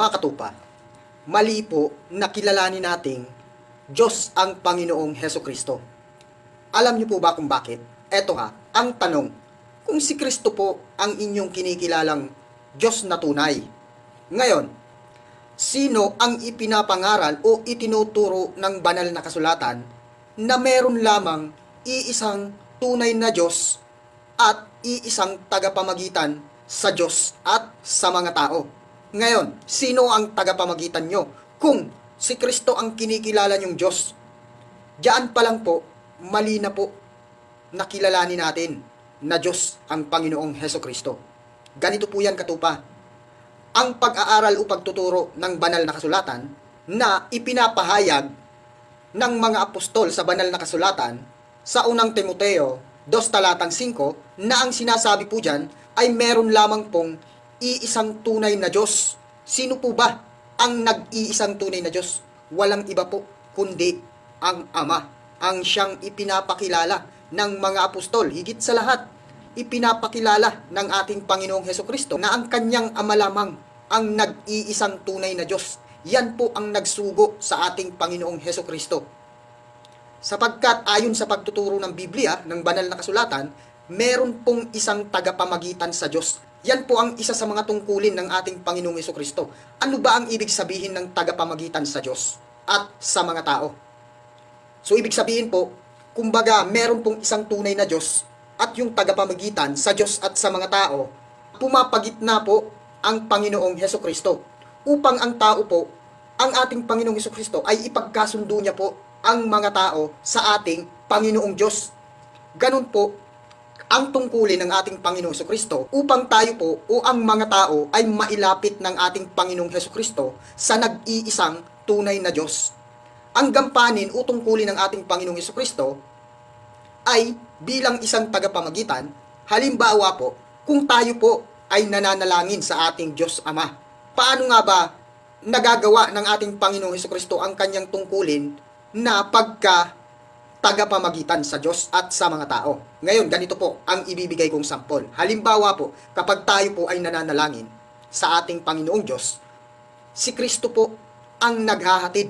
Mga katupa, mali po na kilalanin nating Diyos ang Panginoong Heso Kristo. Alam niyo po ba kung bakit? Eto ha, ang tanong, kung si Kristo po ang inyong kinikilalang Diyos na tunay. Ngayon, sino ang ipinapangaral o itinuturo ng banal na kasulatan na meron lamang iisang tunay na Diyos at iisang tagapamagitan sa Diyos at sa mga tao. Ngayon, sino ang tagapamagitan nyo? Kung si Kristo ang kinikilala nyong Diyos, diyan pa lang po, mali na po nakilalanin natin na Diyos ang Panginoong Heso Kristo. Ganito po yan katupa. Ang pag-aaral o pagtuturo ng banal na kasulatan na ipinapahayag ng mga apostol sa banal na kasulatan sa unang Timoteo 2 talatang 5 na ang sinasabi po dyan ay meron lamang pong iisang tunay na Diyos. Sino po ba ang nag-iisang tunay na Diyos? Walang iba po kundi ang Ama, ang siyang ipinapakilala ng mga apostol. Higit sa lahat, ipinapakilala ng ating Panginoong Heso Kristo na ang kanyang ama lamang ang nag-iisang tunay na Diyos. Yan po ang nagsugo sa ating Panginoong Heso Kristo. Sapagkat ayon sa pagtuturo ng Biblia, ng banal na kasulatan, meron pong isang tagapamagitan sa Diyos. Yan po ang isa sa mga tungkulin ng ating Panginoong Heso Kristo. Ano ba ang ibig sabihin ng tagapamagitan sa Diyos at sa mga tao? So ibig sabihin po, kumbaga meron pong isang tunay na Diyos at yung tagapamagitan sa Diyos at sa mga tao, pumapagitna po ang Panginoong Heso Kristo upang ang tao po, ang ating Panginoong Heso Kristo ay ipagkasundo niya po ang mga tao sa ating Panginoong Diyos. Ganun po ang tungkulin ng ating Panginoong Heso Kristo upang tayo po o ang mga tao ay mailapit ng ating Panginoong Heso Kristo sa nag-iisang tunay na Diyos. Ang gampanin o tungkulin ng ating Panginoong Heso Kristo ay bilang isang tagapamagitan, halimbawa po, kung tayo po ay nananalangin sa ating Diyos Ama. Paano nga ba nagagawa ng ating Panginoong Heso Kristo ang kanyang tungkulin na pagka tagapamagitan sa Diyos at sa mga tao. Ngayon, ganito po ang ibibigay kong sampol. Halimbawa po, kapag tayo po ay nananalangin sa ating Panginoong Diyos, si Kristo po ang naghahatid.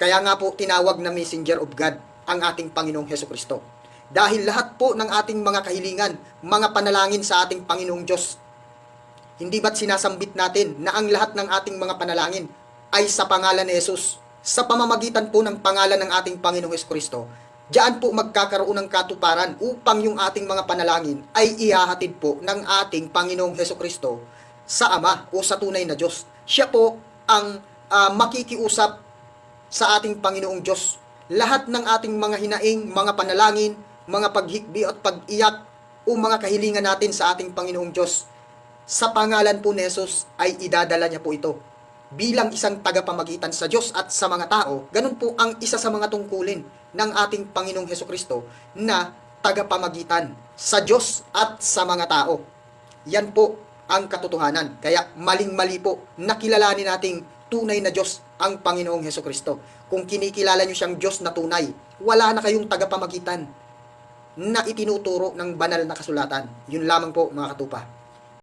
Kaya nga po tinawag na messenger of God ang ating Panginoong Heso Kristo. Dahil lahat po ng ating mga kahilingan, mga panalangin sa ating Panginoong Diyos, hindi ba't sinasambit natin na ang lahat ng ating mga panalangin ay sa pangalan ni Jesus? Sa pamamagitan po ng pangalan ng ating Panginoong Heso Kristo, diyan po magkakaroon ng katuparan upang yung ating mga panalangin ay ihahatid po ng ating Panginoong Heso Kristo sa Ama o sa tunay na Diyos. Siya po ang ah, makikiusap sa ating Panginoong Diyos. Lahat ng ating mga hinaing, mga panalangin, mga paghikbi at pag-iyak o mga kahilingan natin sa ating Panginoong Diyos, sa pangalan po ni Jesus ay idadala niya po ito. Bilang isang tagapamagitan sa Diyos at sa mga tao, ganun po ang isa sa mga tungkulin ng ating Panginoong Heso Kristo na tagapamagitan sa Diyos at sa mga tao. Yan po ang katotohanan. Kaya maling-mali po nakilalanin nating tunay na Diyos ang Panginoong Heso Kristo. Kung kinikilala nyo siyang Diyos na tunay, wala na kayong tagapamagitan na itinuturo ng banal na kasulatan. Yun lamang po mga katupa.